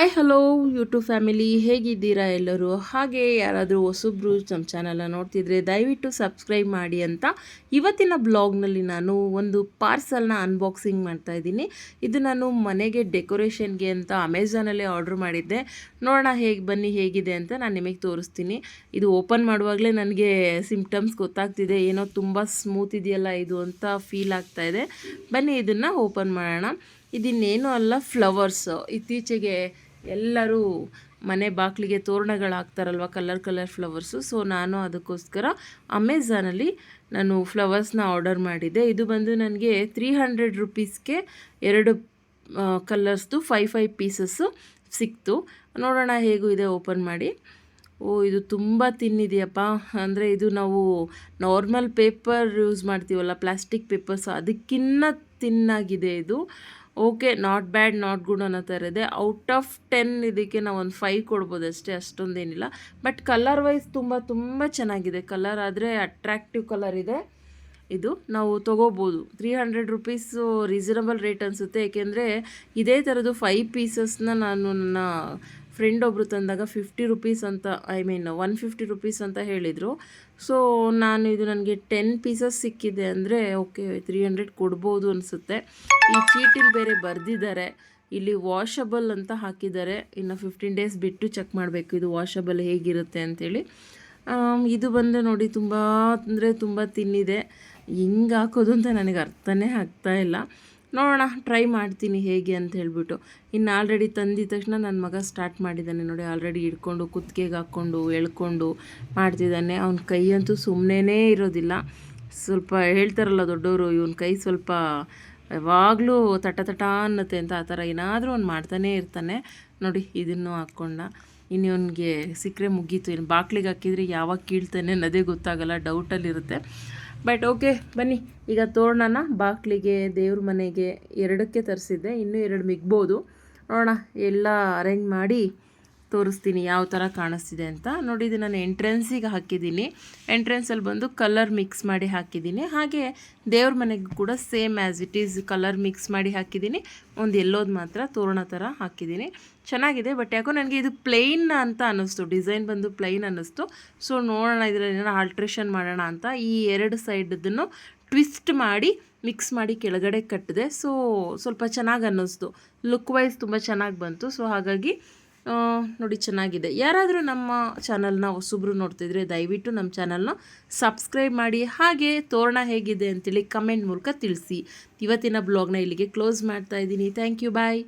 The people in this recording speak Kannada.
ಹಾಯ್ ಹಲೋ ಯೂಟ್ಯೂಬ್ ಫ್ಯಾಮಿಲಿ ಹೇಗಿದ್ದೀರಾ ಎಲ್ಲರೂ? ಹಾಗೆ ಯಾರಾದರೂ ಹೊಸಬ್ರು ನಮ್ಮ ಚಾನಲ್ನ ನೋಡ್ತಿದ್ರೆ ದಯವಿಟ್ಟು ಸಬ್ಸ್ಕ್ರೈಬ್ ಮಾಡಿ ಅಂತ ಇವತ್ತಿನ ಬ್ಲಾಗ್ನಲ್ಲಿ ನಾನು ಒಂದು ಪಾರ್ಸಲ್ನ ಅನ್ಬಾಕ್ಸಿಂಗ್ ಮಾಡ್ತಾ ಇದ್ದೀನಿ. ಇದು ನಾನು ಮನೆಗೆ ಡೆಕೋರೇಷನ್ಗೆ ಅಂತ ಅಮೆಝಾನಲ್ಲೇ ಆರ್ಡ್ರ್ ಮಾಡಿದ್ದೆ. ನೋಡೋಣ ಹೇಗೆ ಬನ್ನಿ, ಹೇಗಿದೆ ಅಂತ ನಾನು ನಿಮಗೆ ತೋರಿಸ್ತೀನಿ. ಇದು ಓಪನ್ ಮಾಡುವಾಗಲೇ ನನಗೆ ಸಿಂಪ್ಟಮ್ಸ್ ಗೊತ್ತಾಗ್ತಿದೆ. ಏನೋ ತುಂಬ ಸ್ಮೂತ್ ಇದೆಯಲ್ಲ ಇದು ಅಂತ ಫೀಲ್ ಆಗ್ತಾ ಇದೆ. ಬನ್ನಿ ಇದನ್ನು ಓಪನ್ ಮಾಡೋಣ. ಇದಿನ್ನೇನು ಅಲ್ಲ ಫ್ಲವರ್ಸ್ ಇತ್ತೀಚೆಗೆ ಎಲ್ಲರೂ ಮನೆ ಬಾಗಿಲಿಗೆ ತೋರಣಗಳು ಹಾಕ್ತಾರಲ್ವ ಕಲರ್ ಕಲರ್ ಫ್ಲವರ್ಸು, ಸೊ ನಾನು ಅದಕ್ಕೋಸ್ಕರ ಅಮೆಝಾನಲ್ಲಿ ನಾನು ಫ್ಲವರ್ಸ್ನ ಆರ್ಡರ್ ಮಾಡಿದ್ದೆ. ಇದು ಬಂದು ನನಗೆ ತ್ರೀ ಹಂಡ್ರೆಡ್ ರುಪೀಸ್ಗೆ ಎರಡು ಕಲರ್ಸ್ದು ಫೈ ಫೈವ್ ಪೀಸಸ್ಸು ಸಿಕ್ತು. ನೋಡೋಣ ಹೇಗೂ ಇದೆ ಓಪನ್ ಮಾಡಿ. ಓ, ಇದು ತುಂಬ ತಿನ್ನಿದೆಯಪ್ಪ. ಅಂದರೆ ಇದು ನಾವು ನಾರ್ಮಲ್ ಪೇಪರ್ ಯೂಸ್ ಮಾಡ್ತೀವಲ್ಲ, ಪ್ಲಾಸ್ಟಿಕ್ ಪೇಪರ್ಸ್, ಅದಕ್ಕಿನ್ನ ತಿನ್ನಾಗಿದೆ ಇದು. Okay not bad not good ಅನ್ನೋ ಥರ ಇದೆ. ಔಟ್ ಆಫ್ ಟೆನ್ ಇದಕ್ಕೆ ನಾವು ಒಂದು ಫೈವ್ ಕೊಡ್ಬೋದು ಅಷ್ಟೇ, ಅಷ್ಟೊಂದೇನಿಲ್ಲ. ಬಟ್ ಕಲರ್ ವೈಸ್ ತುಂಬ ತುಂಬ ಚೆನ್ನಾಗಿದೆ. ಕಲರ್ ಆದರೆ ಅಟ್ರಾಕ್ಟಿವ್ ಕಲರ್ ಇದೆ. ಇದು ನಾವು ತೊಗೋಬೋದು. Three hundred rupees reasonable rate ಅನಿಸುತ್ತೆ. ಏಕೆಂದರೆ ಇದೇ ಥರದ್ದು ಫೈವ್ ಪೀಸಸ್ನ ನಾನು ನನ್ನ ಫ್ರೆಂಡ್ ಒಬ್ಬರು ತಂದಾಗ ಫಿಫ್ಟಿ ರುಪೀಸ್ ಅಂತ I mean one fifty rupees ಅಂತ ಹೇಳಿದರು. ಸೊ ನಾನು ಇದು ನನಗೆ ಟೆನ್ ಪೀಸಸ್ ಸಿಕ್ಕಿದೆ ಅಂದರೆ ಓಕೆ ತ್ರೀ ಹಂಡ್ರೆಡ್ ಕೊಡ್ಬೋದು ಅನಿಸುತ್ತೆ. ಈ ಚೀಟಿಲಿ ಬೇರೆ ಬರೆದಿದ್ದಾರೆ. ಇಲ್ಲಿ ವಾಷಬಲ್ ಅಂತ ಹಾಕಿದ್ದಾರೆ. ಇನ್ನು ಫಿಫ್ಟೀನ್ ಡೇಸ್ ಬಿಟ್ಟು ಚೆಕ್ ಮಾಡಬೇಕು ಇದು ವಾಷಬಲ್ ಹೇಗಿರುತ್ತೆ ಅಂಥೇಳಿ ಇದು ಬಂದು ನೋಡಿ ತುಂಬ ಅಂದರೆ ತುಂಬ ತಿನ್ನಿದೆ. ಹೆಂಗೆ ಹಾಕೋದು ಅಂತ ನನಗೆ ಅರ್ಥನೇ ಆಗ್ತಾ ಇಲ್ಲ. ನೋಡೋಣ ಟ್ರೈ ಮಾಡ್ತೀನಿ ಹೇಗೆ ಅಂತ ಹೇಳಿಬಿಟ್ಟು. ಇನ್ನು ಆಲ್ರೆಡಿ ತಂದಿದ ತಕ್ಷಣ ನನ್ನ ಮಗ ಸ್ಟಾರ್ಟ್ ಮಾಡಿದ್ದಾನೆ ನೋಡಿ ಆಲ್ರೆಡಿ ಹಿಡ್ಕೊಂಡು, ಕುತ್ತಿಗೆಗೆ ಹಾಕ್ಕೊಂಡು, ಎಳ್ಕೊಂಡು ಮಾಡ್ತಿದ್ದಾನೆ ಅವ್ನ ಕೈಯಂತೂ ಸುಮ್ಮನೆ ಇರೋದಿಲ್ಲ. ಸ್ವಲ್ಪ ಹೇಳ್ತಾರಲ್ಲ ದೊಡ್ಡವರು, ಇವನ ಕೈ ಸ್ವಲ್ಪ ಯಾವಾಗಲೂ ತಟ ತಟ ಅನ್ನತ್ತೆ ಅಂತ ಆ ಥರ ಏನಾದರೂ ಅವ್ನು ಮಾಡ್ತಾನೇ ಇರ್ತಾನೆ. ನೋಡಿ, ಇದನ್ನು ಹಾಕ್ಕೊಂಡ ಇನ್ನು ಇವನಿಗೆ ಸಿಕ್ಕರೆ ಮುಗೀತು. ಇನ್ನು ಬಾಕ್ಲಿಗೆ ಹಾಕಿದರೆ ಯಾವಾಗ ಕೀಳ್ತಾನೆ ಅನ್ನೋದೇ ಗೊತ್ತಾಗಲ್ಲ ಡೌಟಲ್ಲಿರುತ್ತೆ ಬಟ್ ಓಕೆ ಬನ್ನಿ. ಈಗ ತೋರಣನ ಬಾಗಿಲಿಗೆ ದೇವ್ರ ಮನೆಗೆ ಎರಡಕ್ಕೆ ತರಿಸಿದ್ದೆ. ಇನ್ನೂ ಎರಡು ಮಿಗ್ಬೋದು. ನೋಡೋಣ, ಎಲ್ಲ ಅರೇಂಜ್ ಮಾಡಿ ತೋರಿಸ್ತೀನಿ ಯಾವ ಥರ ಕಾಣಿಸ್ತಿದೆ ಅಂತ. ನೋಡಿ, ಇದು ನಾನು ಎಂಟ್ರೆನ್ಸಿಗೆ ಹಾಕಿದ್ದೀನಿ. ಎಂಟ್ರೆನ್ಸಲ್ಲಿ ಬಂದು ಕಲರ್ ಮಿಕ್ಸ್ ಮಾಡಿ ಹಾಕಿದ್ದೀನಿ. ಹಾಗೆ ದೇವ್ರ ಮನೆಗೂ ಕೂಡ same as it is colour mix ಮಾಡಿ ಹಾಕಿದ್ದೀನಿ. ಒಂದು ಎಲ್ಲೋದು ಮಾತ್ರ ತೋರಣ ಥರ ಹಾಕಿದ್ದೀನಿ. ಚೆನ್ನಾಗಿದೆ ಬಟ್ ಯಾಕೋ ನನಗೆ ಇದು ಪ್ಲೈನ್ ಅಂತ ಅನ್ನಿಸ್ತು. ಡಿಸೈನ್ ಬಂದು ಪ್ಲೈನ್ ಅನ್ನಿಸ್ತು. ಸೊ ನೋಡೋಣ, ಇದರಲ್ಲಿ ಏನೋ ಆಲ್ಟ್ರೇಷನ್ ಮಾಡೋಣ ಅಂತ ಈ ಎರಡು ಸೈಡದನ್ನು ಟ್ವಿಸ್ಟ್ ಮಾಡಿ ಮಿಕ್ಸ್ ಮಾಡಿ ಕೆಳಗಡೆ ಕಟ್ಟಿದೆ. ಸೊ ಸ್ವಲ್ಪ ಚೆನ್ನಾಗಿ ಅನ್ನಿಸ್ತು. ಲುಕ್ ವೈಸ್ ತುಂಬ ಚೆನ್ನಾಗಿ ಬಂತು. ಸೊ ಹಾಗಾಗಿ ನೋಡಿ ಚೆನ್ನಾಗಿದೆ. ಯಾರಾದರೂ ನಮ್ಮ ಚಾನಲ್ನ ಹೊಸಬ್ರು ನೋಡ್ತಿದ್ರೆ ದಯವಿಟ್ಟು ನಮ್ಮ ಚಾನಲ್ನ ಸಬ್ಸ್ಕ್ರೈಬ್ ಮಾಡಿ. ಹಾಗೆ ತೋರಣ ಹೇಗಿದೆ ಅಂತೇಳಿ ಕಮೆಂಟ್ ಮೂಲಕ ತಿಳಿಸಿ. ಇವತ್ತಿನ ಬ್ಲಾಗ್ನ ಇಲ್ಲಿಗೆ ಕ್ಲೋಸ್ ಮಾಡ್ತಾ ಇದ್ದೀನಿ. Thank you, bye.